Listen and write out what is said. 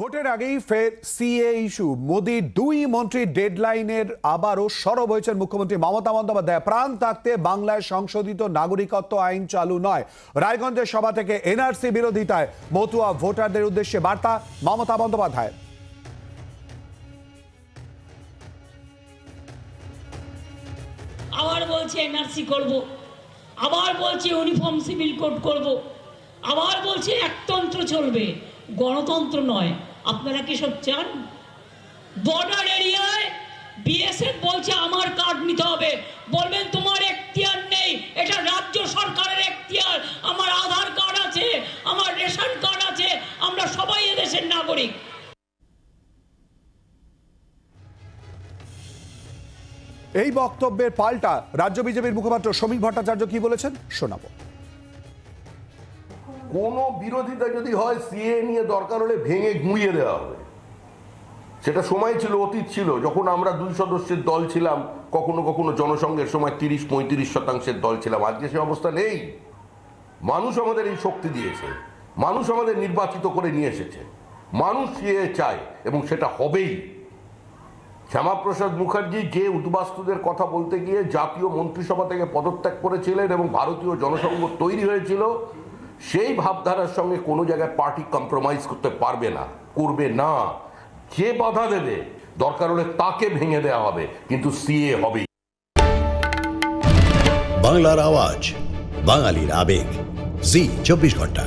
ভোটের আগেই ফের সিএ ইস্যু। মোদির দুই মন্ত্রীর ডেডলাইনের আবারও সরব হয়েছেন মুখ্যমন্ত্রী মমতা বন্দ্যোপাধ্যায়। প্রাণ থাকতে বাংলায় সংশোধিত নাগরিকত্ব আইন চালু নয়। রায়গঞ্জের সভা থেকে এনআরসি বিরোধিতায় মতুয়া ভোটারদের উদ্দেশ্যে বার্তা, মমতা বন্দ্যোপাধ্যায়। আবার বলছে এনআরসি করব। আবার বলছে ইউনিফর্ম সিভিল কোড করব। আবার বলছে একতন্ত্র চলবে। গণতন্ত্র নয়। আপনারা কি সব চান? বর্ডার এরিয়ায় বিএসএফ বলছে, আমার কার্ড নিতে হবে। বলবেন, তোমার এখতিয়ার নেই। এটা রাজ্য সরকারের এখতিয়ার। আমার আধার কার্ড আছে, আমার রেশন কার্ড আছে। আমরা সবাই এদেশের নাগরিক। এই বক্তব্যের পাল্টা রাজ্য বিজেপির মুখপাত্র সমীক ভট্টাচার্য কি বলেছেন? শোনাবো। কোনো বিরোধিতা যদি হয় সিএ নিয়ে দরকার হলে ভেঙে গুঁড়িয়ে দেওয়া হবে। সেটা সময় ছিল, অতীত ছিল। যখন আমরা দুই সদস্যের দল ছিলাম, কখনো কখনো জনসংঘের সময় তিরিশ পঁয়ত্রিশ শতাংশের দল ছিলাম। আজকে সে অবস্থা নেই। মানুষ আমাদের এই শক্তি দিয়েছে। মানুষ আমাদের নির্বাচিত করে নিয়ে এসেছে। মানুষ সিএ চায়, এবং সেটা হবেই। শ্যামাপ্রসাদ মুখার্জি যে উদ্বাস্তুদের কথা বলতে গিয়ে জাতীয় মন্ত্রিসভা থেকে পদত্যাগ করেছিলেন এবং ভারতীয় জনসংঘ তৈরি হয়েছিল সেই ভাবধারার সঙ্গে কোনো জায়গায় পার্টি কম্প্রোমাইজ করতে পারবে না, করবে না। যে বাধা দেবে, দরকার হলে তাকে ভেঙে দেওয়া হবে, কিন্তু সিএ হবে। বাংলার আওয়াজ, বাঙালির আবেগ। জি, চব্বিশ ঘণ্টা।